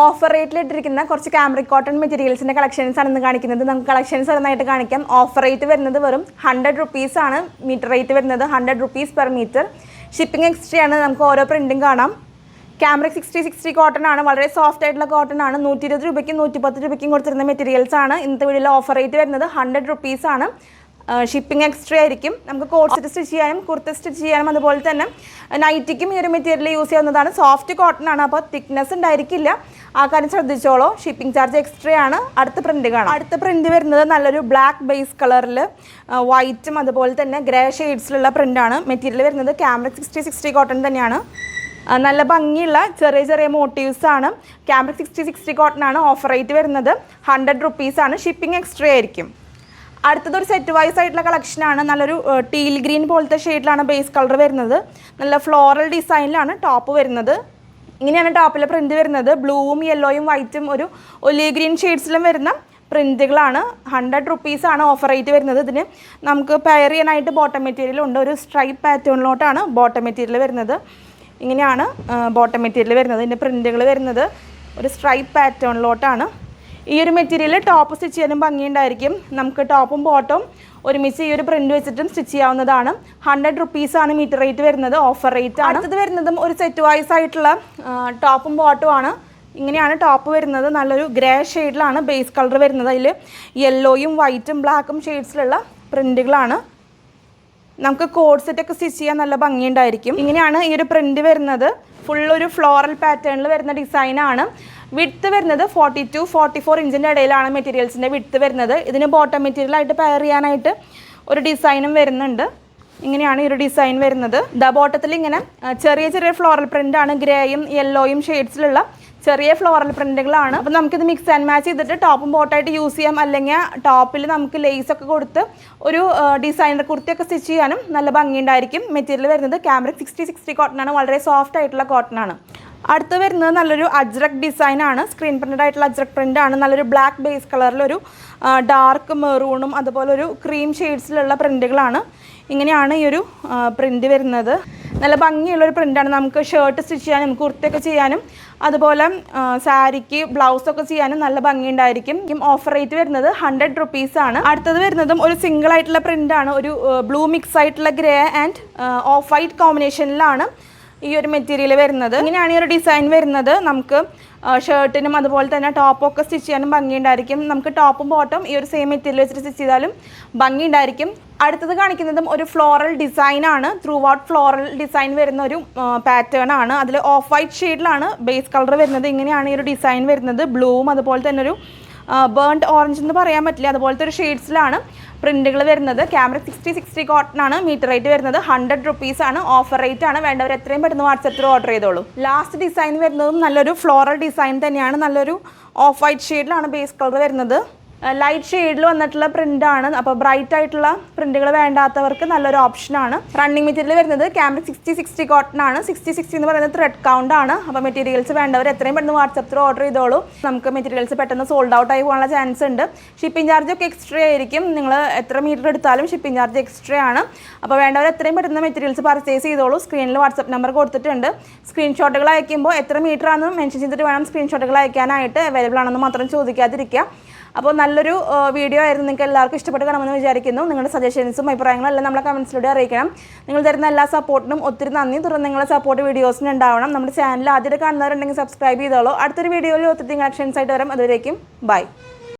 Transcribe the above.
Offer റേറ്റിൽ ഇട്ടിരിക്കുന്ന കുറച്ച് ക്യാമറിക് കോട്ടൺ മെറ്റീരിയൽസിന്റെ കളക്ഷൻസ് ആണ് ഇന്ന് കാണിക്കുന്നത്. നമുക്ക് കളക്ഷൻസ് നന്നായിട്ട് കാണിക്കാം. ഓഫർ റേറ്റ് വരുന്നത് വെറും ഹൺഡ്രഡ് റുപ്പീസ് ആണ്. മീറ്റർ റേറ്റ് വരുന്നത് hundred rupees per metre shipping extra ആണ് നമുക്ക് ഓരോ പ്രിന്റും കാണാം. ക്യാമറ സിക്സ്റ്റി സിക്സ്റ്റി കോട്ടൺ ആണ്. വളരെ സോഫ്റ്റ് ആയിട്ടുള്ള കോട്ടൺ ആണ്. നൂറ്റി ഇരുപത് രൂപയ്ക്കും നൂറ്റി പത്ത് രൂപയ്ക്കും കൊടുത്തിരുന്ന മെറ്റീരിയൽസ് ആണ്. ഇന്നത്തെ വീഡിയോയിൽ ഓഫർ റേറ്റ് വരുന്നത് ഹൺഡ്രഡ് റുപ്പീസ് ആണ്. ഷിപ്പിംഗ് എക്സ്ട്രാ ആയിരിക്കും. നമുക്ക് കോട്ട് സെറ്റ് സ്റ്റിച്ച് ചെയ്യാനും കുർത്ത സ്റ്റിച്ച് ചെയ്യാനും അതുപോലെ തന്നെ നൈറ്റിക്കും ഈ ഒരു മെറ്റീരിയൽ യൂസ് ചെയ്യുന്നതാണ് സോഫ്റ്റ് കോട്ടൺ ആണ് അപ്പോൾ തിക്നെസ് ഉണ്ടായിരിക്കില്ല. ആ കാര്യം ശ്രദ്ധിച്ചോളൂ. ഷിപ്പിംഗ് ചാർജ് എക്സ്ട്രാ ആണ്. അടുത്ത പ്രിന്റ് കാണാം. അടുത്ത പ്രിന്റ് വരുന്നത് നല്ലൊരു ബ്ലാക്ക് ബേസ് കളറിൽ വൈറ്റും അതുപോലെ തന്നെ ഗ്രേ ഷെയ്ഡ്സിലുള്ള പ്രിന്റാണ് മെറ്റീരിയൽ വരുന്നത് ക്യാമറ സിക്സ്റ്റി സിക്സ്റ്റി കോട്ടൺ തന്നെയാണ്. നല്ല ഭംഗിയുള്ള ചെറിയ ചെറിയ മോട്ടീവ്സ് ആണ്. ക്യാമറ സിക്സ്റ്റി സിക്സ്റ്റി കോട്ടൺ ആണ് ഓഫർ റേറ്റ് വരുന്നത്. ഹൺഡ്രഡ് റുപ്പീസാണ് ഷിപ്പിംഗ് എക്സ്ട്രാ ആയിരിക്കും. അടുത്തത് ഒരു സെറ്റ് വൈസ് ആയിട്ടുള്ള കളക്ഷനാണ് നല്ലൊരു ടീൽ ഗ്രീൻ പോലത്തെ ഷെയ്ഡിലാണ് ബേസ് കളർ വരുന്നത്. നല്ല ഫ്ലോറൽ ഡിസൈനിലാണ് ടോപ്പ് വരുന്നത്. ഇങ്ങനെയാണ് ടോപ്പിലെ പ്രിന്റ് വരുന്നത്. ബ്ലൂവും യെല്ലോയും വൈറ്റും ഒരു ഒലി ഗ്രീൻ ഷെയ്ഡ്സിലും വരുന്ന പ്രിന്റുകളാണ് ഹൺഡ്രഡ് റുപ്പീസ് ആണ് ഓഫർ റേറ്റ് വരുന്നത് ഇതിന്. നമുക്ക് പെയർ ചെയ്യാനായിട്ട് ബോട്ടം മെറ്റീരിയൽ ഉണ്ട്. ഒരു സ്ട്രൈപ്പ് പാറ്റേണിലോട്ടാണ് ബോട്ടം മെറ്റീരിയൽ വരുന്നത്. ഇങ്ങനെയാണ് ബോട്ടം മെറ്റീരിയൽ വരുന്നത്. ഇതിന്റെ പ്രിന്റുകൾ വരുന്നത്. ഒരു സ്ട്രൈപ്പ് പാറ്റേണിലോട്ടാണ് ഈ ഒരു മെറ്റീരിയൽ ടോപ്പ് സ്റ്റിച്ച് ചെയ്യാനും ഭംഗിയുണ്ടായിരിക്കും. നമുക്ക് ടോപ്പും ബോട്ടവും ഒരുമിച്ച് ഈ ഒരു പ്രിന്റ് വെച്ചിട്ടും സ്റ്റിച്ച് ചെയ്യാവുന്നതാണ്. ഹൺഡ്രഡ് റുപ്പീസ് ആണ് മീറ്റർ റേറ്റ് വരുന്നത്. ഓഫർ റേറ്റ് ആണ്. അടുത്തത് വരുന്നതും ഒരു സെറ്റ് വൈസ് ആയിട്ടുള്ള ടോപ്പും ബോട്ടും ആണ്. ഇങ്ങനെയാണ് ടോപ്പ് വരുന്നത്. നല്ലൊരു ഗ്രേ ഷെയ്ഡിലാണ് ബേസ് കളർ വരുന്നത്. അതിൽ യെല്ലോയും വൈറ്റും ബ്ലാക്കും ഷെയ്ഡ്സിലുള്ള പ്രിന്റുകളാണ് നമുക്ക് കോഡ് സെറ്റ് ഒക്കെ സ്റ്റിച്ച് ചെയ്യാൻ നല്ല ഭംഗിയുണ്ടായിരിക്കും. ഇങ്ങനെയാണ് ഈ ഒരു പ്രിന്റ് വരുന്നത്. ഫുൾ ഒരു ഫ്ലോറൽ പാറ്റേണിൽ വരുന്ന ഡിസൈനാണ് വിഡ്ത്ത് വരുന്നത് ഫോർട്ടി ടു ഫോർട്ടി ഫോർ ഇഞ്ചിന്റെ ഇടയിലാണ് മെറ്റീരിയൽസിന്റെ വിഡ്ത്ത് വരുന്നത്. ഇതിന് ബോട്ടം മെറ്റീരിയൽ ആയിട്ട് പെയർ ചെയ്യാനായിട്ട് ഒരു ഡിസൈനും വരുന്നുണ്ട്. ഇങ്ങനെയാണ് ഈ ഒരു ഡിസൈൻ വരുന്നത്. ദ ബോട്ടത്തിൽ ഇങ്ങനെ ചെറിയ ചെറിയ ഫ്ലോറൽ പ്രിന്റ് ആണ് ഗ്രേയും യെല്ലോയും ഷെയ്ഡ്സിലുള്ള ചെറിയ ഫ്ലോറൽ പ്രിന്റുകളാണ് അപ്പോൾ നമുക്കിത് മിക്സ് ആൻഡ് മാച്ച് ചെയ്തിട്ട് ടോപ്പും ബോട്ടായിട്ട് യൂസ് ചെയ്യാം. അല്ലെങ്കിൽ ടോപ്പിൽ നമുക്ക് ലേസ് ഒക്കെ കൊടുത്ത് ഒരു ഡിസൈനർ കുർത്തിയൊക്കെ സ്റ്റിച്ച് ചെയ്യാനും നല്ല ഭംഗിയുണ്ടായിരിക്കും. മെറ്റീരിയൽ വരുന്നത് ക്യാമറ സിക്സ്റ്റി സിക്സ്റ്റി കോട്ടൺ ആണ്. വളരെ സോഫ്റ്റ് ആയിട്ടുള്ള കോട്ടൺ ആണ്. അടുത്ത് വരുന്നത് നല്ലൊരു അജ്രക് ഡിസൈൻ ആണ്. സ്ക്രീൻ പ്രിന്റഡ് ആയിട്ടുള്ള അജ്രക് ആണ്. നല്ലൊരു ബ്ലാക്ക് ബേസ് കളറിലൊരു ഡാർക്ക് മെറൂണും അതുപോലെ ഒരു ക്രീം ഷെയ്ഡ്സിലുള്ള പ്രിന്റുകളാണ് ഇങ്ങനെയാണ് ഈ ഒരു പ്രിന്റ് വരുന്നത്. നല്ല ഭംഗിയുള്ള ഒരു പ്രിന്റാണ് നമുക്ക് ഷർട്ട് സ്റ്റിച്ച് ചെയ്യാനും കുർത്തയൊക്കെ ചെയ്യാനും അതുപോലെ സാരിക്ക് ബ്ലൗസൊക്കെ ചെയ്യാനും നല്ല ഭംഗിയുണ്ടായിരിക്കും. ഓഫർ റേറ്റ് വരുന്നത് ഹൺഡ്രഡ് റുപ്പീസ് ആണ്. അടുത്തത് വരുന്നതും ഒരു സിംഗിൾ ആയിട്ടുള്ള പ്രിന്റ് ആണ്. ഒരു ബ്ലൂ മിക്സ് ആയിട്ടുള്ള ഗ്രേ ആൻഡ് ഓഫ് വൈറ്റ് കോമ്പിനേഷനിലാണ് ഈ ഒരു മെറ്റീരിയൽ വരുന്നത്. ഇങ്ങനെയാണ് ഈ ഒരു ഡിസൈൻ വരുന്നത്. നമുക്ക് ഷർട്ടിനും അതുപോലെ തന്നെ ടോപ്പൊക്കെ സ്റ്റിച്ച് ചെയ്യാനും ഭംഗിയുണ്ടായിരിക്കും. നമുക്ക് ടോപ്പും ബോട്ടും ഈ ഒരു സെയിം മെറ്റീരിയൽ വെച്ചിട്ട് സ്റ്റിച്ച് ചെയ്താലും ഭംഗിയുണ്ടായിരിക്കും. അടുത്തത് കാണിക്കുന്നതും ഒരു ഫ്ലോറൽ ഡിസൈൻ ആണ്. ത്രൂ ഔട്ട് ഫ്ലോറൽ ഡിസൈൻ വരുന്ന ഒരു പാറ്റേൺ ആണ്. അതിൽ ഓഫ് വൈറ്റ് ഷെയ്ഡിലാണ് ബേസ് കളർ വരുന്നത്. ഇങ്ങനെയാണ് ഈ ഒരു ഡിസൈൻ വരുന്നത്. ബ്ലൂവും അതുപോലെ തന്നെ ഒരു ബേൺഡ് ഓറഞ്ച് എന്ന് പറയാൻ പറ്റില്ല. അതുപോലത്തെ ഒരു ഷെയ്ഡ്സിലാണ് പ്രിന്റുകൾ വരുന്നത്. ക്യാമറ സിക്സ്റ്റി സിക്സ്റ്റി കോട്ടൺ ആണ് മീറ്റർ റേറ്റ് വരുന്നത്. ഹൺഡ്രഡ് റുപ്പീസ് ആണ്. ഓഫർ റേറ്റ് ആണ്. വേണ്ടവർ എത്രയും പെട്ടെന്ന് വാട്സപ്പിൽ ഓർഡർ ചെയ്തോളൂ. ലാസ്റ്റ് ഡിസൈൻ വരുന്നതും നല്ലൊരു ഫ്ലോറൽ ഡിസൈൻ തന്നെയാണ്. നല്ലൊരു ഓഫ് വൈറ്റ് ഷെയ്ഡിലാണ് ബേസ് കളർ വരുന്നത്. ലൈറ്റ് ഷെയ്ഡിൽ വന്നിട്ടുള്ള പ്രിന്റ് ആണ്. അപ്പോൾ ബ്രൈറ്റ് ആയിട്ടുള്ള പ്രിന്റുകൾ വേണ്ടാത്തവർക്ക് നല്ലൊരു ഓപ്ഷനാണ് റണ്ണിങ് മെറ്റീരിയൽ വരുന്നത് ക്യാമറ സിക്സ്റ്റി സിക്സ്റ്റി കോട്ടൺ ആണ്. സിക്സ്റ്റി സിക്സ്റ്റി എന്ന് പറയുന്നത് ത്രെഡ് കൗണ്ട് ആണ്. അപ്പോൾ മെറ്റീരിയൽസ് വേണ്ടവർ എത്രയും പെട്ടെന്ന് വാട്സപ്പിൽ ഓർഡർ ചെയ്തോളൂ. നമുക്ക് മെറ്റീരിയൽസ് പെട്ടെന്ന് സോൾഡ് ഔട്ട് ആയി പോകാനുള്ള ചാൻസ് ഉണ്ട്. ഷിപ്പിംഗ് ചാർജ് ഒക്കെ എക്സ്ട്രാ ആയിരിക്കും. നിങ്ങൾ എത്ര മീറ്റർ എടുത്താലും ഷിപ്പിംഗ് ചാർജ് എക്സ്ട്രാ ആണ്. അപ്പോൾ വേണ്ടവർ എത്രയും പെട്ടെന്ന് മെറ്റീരിയൽസ് പർച്ചേസ് ചെയ്തോളൂ. സ്ക്രീനിൽ വാട്സപ്പ് നമ്പർ കൊടുത്തിട്ടുണ്ട്. സ്ക്രീൻഷോട്ടുകൾ അയക്കുമ്പോൾ എത്ര മീറ്റർ ആണെന്ന് മെൻഷൻ ചെയ്തിട്ട് വേണം സ്ക്രീൻഷോട്ടുകൾ അയക്കാനായിട്ട് അവൈലബിൾ ആണെന്ന് മാത്രം ചോദിക്കാതിരിക്കുക. അപ്പോൾ നല്ലൊരു വീഡിയോ ആയിരുന്നു നിങ്ങൾക്ക് എല്ലാവർക്കും ഇഷ്ടപ്പെട്ട് കാണുമെന്ന് വിചാരിക്കുന്നു. നിങ്ങളുടെ സജഷൻസും അഭിപ്രായങ്ങളും എല്ലാം നമ്മളെ കമൻസിലൂടെ അറിയിക്കണം. നിങ്ങൾ തരുന്ന എല്ലാ സപ്പോർട്ടിനും ഒത്തിരി നന്ദി. തുടർന്ന് നിങ്ങളുടെ സപ്പോർട്ട് വീഡിയോസിന് ഉണ്ടാവണം. നമ്മുടെ ചാനൽ ആദ്യമായിട്ട് കാണുന്നവരുണ്ടെങ്കിൽ സബ്സ്ക്രൈബ് ചെയ്തോളൂ. അടുത്തൊരു വീഡിയോയിൽ ഒത്തിരി ആക്ഷൻസ് ആയിട്ട് വരാം. അതുവരേക്കും ബൈ